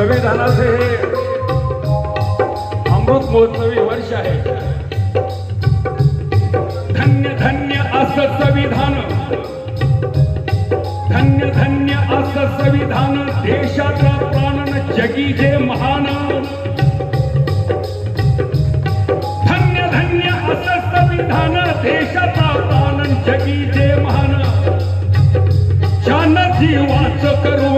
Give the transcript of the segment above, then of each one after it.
संविधानाचे हे अमृत महोत्सवी वर्ष आहे. धन्य धन्य असं संविधान. धन्य धन्य असं संविधान. देशाचा प्राणन जगी जे महान. धन्य धन्य असं संविधान. देशाचा प्राणन जगी जे महान. ज्यान जीवाच करू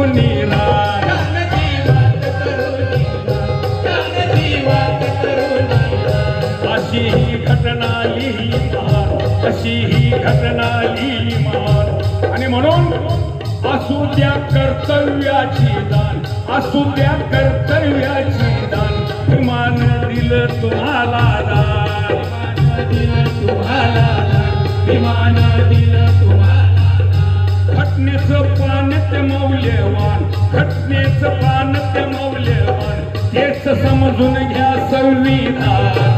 घटना लिहिली मार अशी ही घटना लिहिली मार. आणि म्हणून असू द्या कर्तव्याची दान असू द्या कर्तव्याची दान. मान दिलं तुम्हाला दान. दिलं तुम्हाला विमान दिलं तुम्हाला घटनेचं ते मौल्यवान घटनेचं पान ते मौल्यवान. तेच समजून घ्या संविधान.